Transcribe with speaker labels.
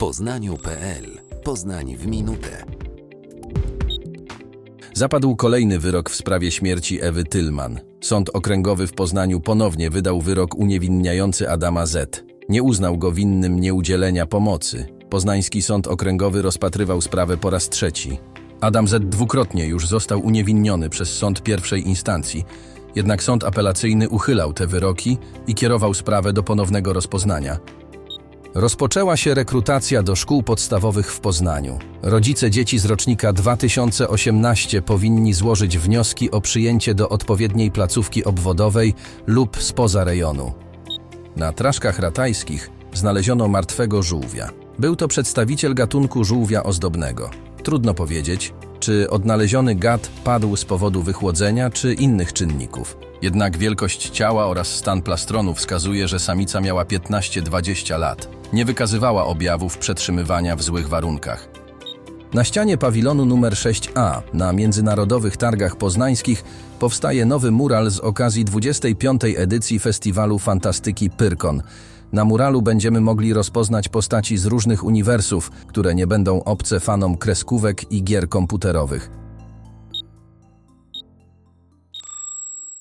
Speaker 1: poznaniu.pl Poznań w minutę.
Speaker 2: Zapadł kolejny wyrok w sprawie śmierci Ewy Tylman. Sąd Okręgowy w Poznaniu ponownie wydał wyrok uniewinniający Adama Z. Nie uznał go winnym nieudzielenia pomocy. Poznański Sąd Okręgowy rozpatrywał sprawę po raz trzeci. Adam Z. dwukrotnie już został uniewinniony przez sąd pierwszej instancji, jednak sąd apelacyjny uchylał te wyroki i kierował sprawę do ponownego rozpoznania. Rozpoczęła się rekrutacja do szkół podstawowych w Poznaniu. Rodzice dzieci z rocznika 2018 powinni złożyć wnioski o przyjęcie do odpowiedniej placówki obwodowej lub spoza rejonu. Na traszkach ratajskich znaleziono martwego żółwia. Był to przedstawiciel gatunku żółwia ozdobnego. Trudno powiedzieć, czy odnaleziony gad padł z powodu wychłodzenia czy innych czynników. Jednak wielkość ciała oraz stan plastronu wskazuje, że samica miała 15-20 lat. Nie wykazywała objawów przetrzymywania w złych warunkach. Na ścianie pawilonu numer 6A na Międzynarodowych Targach Poznańskich powstaje nowy mural z okazji 25. edycji Festiwalu Fantastyki Pyrkon. Na muralu będziemy mogli rozpoznać postaci z różnych uniwersów, które nie będą obce fanom kreskówek i gier komputerowych.